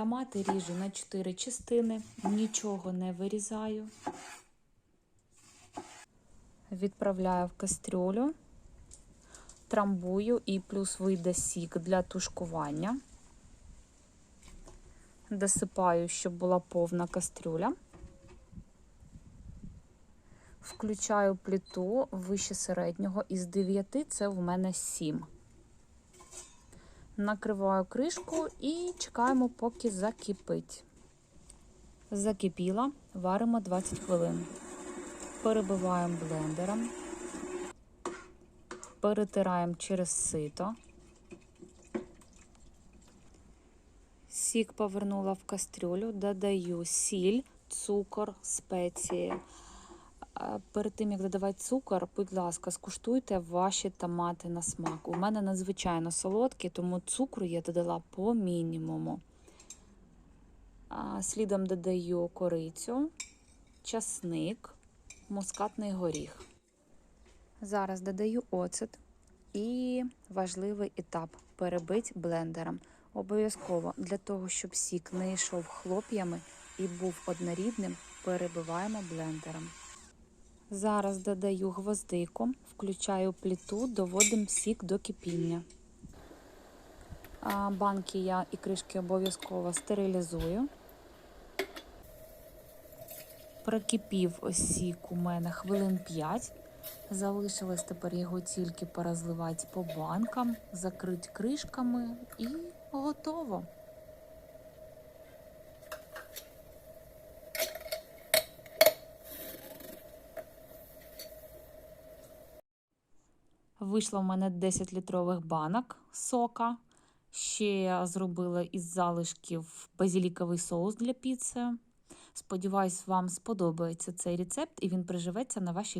Томати ріжу на 4 частини, нічого не вирізаю. Відправляю в кастрюлю, трамбую і плюс вийде сік для тушкування. Досипаю, щоб була повна кастрюля. Включаю плиту вище середнього, із 9 це в мене 7. Накриваю кришку і чекаємо, поки закипить. Закипіла, варимо 20 хвилин. Перебиваємо блендером, перетираємо через сито. Сік повернула в кастрюлю, додаю сіль, цукор, спеції. Перед тим, як додавати цукор, будь ласка, скуштуйте ваші томати на смак. У мене надзвичайно солодкі, тому цукру я додала по мінімуму. Слідом додаю корицю, часник, мускатний горіх. Зараз додаю оцет і важливий етап перебить блендером. Обов'язково для того, щоб сік не йшов хлоп'ями і був однорідним, перебиваємо блендером. Зараз додаю гвоздику, включаю плиту, доводимо сік до кипіння. Банки я і кришки обов'язково стерилізую. Прокипів ось сік у мене хвилин 5. Залишилось тепер його тільки порозливати по банкам, закрити кришками і готово. Вийшло в мене 10 літрових банок сока. Ще я зробила із залишків базіліковий соус для піци. Сподіваюсь, вам сподобається цей рецепт і він приживеться на вашій